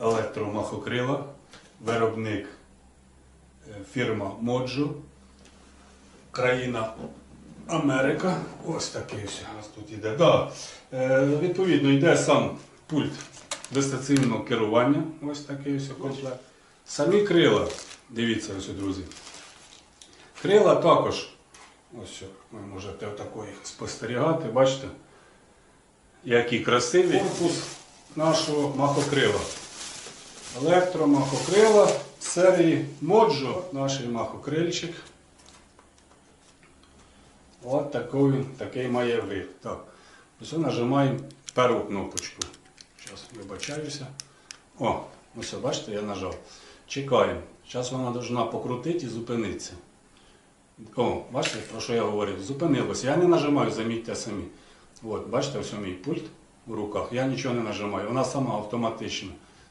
електромахокрила, виробник е, фірма Моджо, країна Америка. Ось такий ось у нас тут іде. Да. Е, відповідно, йде сам пульт дистанційного керування. Ось такий ось комплект. Самі крила. Дивіться ось, друзі. Крила також. Ось ви можете отако спостерігати, бачите, який красивий корпус нашого махокрила. Електромахокрила серії Моджо, наш махокрильчик. От такий, такий має вид. Так. Ось нажимаємо першу кнопочку. Зараз вибачаюся. О, ось бачите, я нажав. Чекаємо. Зараз вона повинна покрутити і зупинитися. О, бачите, про що я говорив? Зупинилося. Я не нажимаю, замітьте самі. От, бачите, ось мій пульт в руках. Я нічого не нажимаю. Вона сама автоматично.